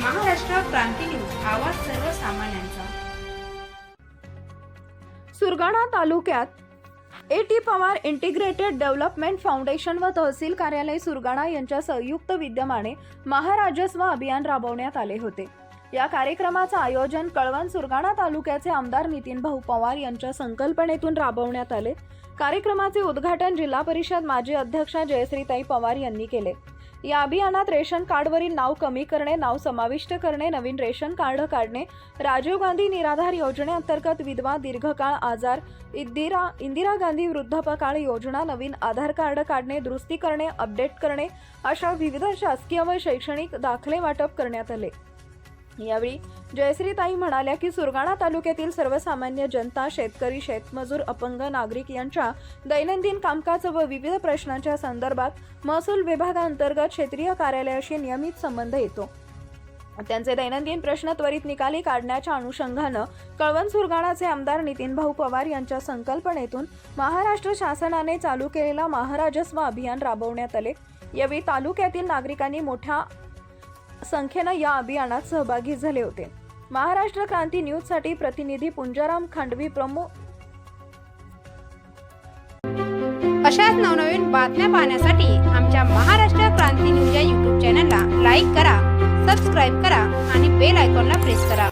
क्रांती news आवाज सर्वसामान्यांचा. सुरगाणा तालुक्यात A T Pawar integrated development foundation व तहसील कार्यालय सुरगाणा यांच्या संयुक्त विद्यमाने महाराजस्व अभियान राबवण्यात आले होते. या कार्यक्रमाचं आयोजन कळवण सुरगाणा तालुक्याचे आमदार नितीन भाऊ पवार यांच्या संकल्पनेतून राबवण्यात आले. कार्यक्रमाचे उद्घाटन जिल्हा परिषद माजी अध्यक्षा जयश्रीताई पवार यांनी केले. या अभियानात रेशन कार्डवरील नाव कमी करणे नाव समाविष्ट करणे नवीन रेशन कार्ड काढणे राजीव गांधी निराधार योजनेअंतर्गत विधवा दीर्घकाळ आजार इंदिरा इंदिरा गांधी वृद्धापकाळ योजना नवीन आधार कार्ड काढणे दुरुस्ती करणे अपडेट करणे अशा विविध शासकीय व शैक्षणिक दाखले वाटप करण्यात आले. यावेळी जयश्रीताई म्हणाल्या की सुरगाणा तालुक्यातील सर्वसामान्य जनता शेतकरी शेतमजूर अपंग नागरिक यांच्या दैनंदिन कामकाज व विविध प्रश्नांच्या संदर्भात महसूल विभागांतर्गत क्षेत्रीय कार्यालयाशी नियमित संबंध येतो. त्यांचे दैनंदिन प्रश्न त्वरित निकाली काढण्याच्या अनुषंगानं कळवण सुरगाणाचे आमदार नितीन भाऊ पवार यांच्या संकल्पनेतून महाराष्ट्र शासनाने चालू केलेला महाराजस्व अभियान राबवण्यात आले. यावेळी तालुक्यातील नागरिकांनी मोठ्या संख्येनं या अभियानात सहभागी झाले होते. महाराष्ट्र क्रांती न्यूजसाठी प्रतिनिधी पुंजाराम खांडवी प्रमुख अशाच नवनवीन बातम्या पाहण्यासाठी आमच्या महाराष्ट्र क्रांती न्यूज या यूट्यूब चॅनलला लाईक करा सबस्क्राईब करा आणि बेल आयकॉनला प्रेस करा.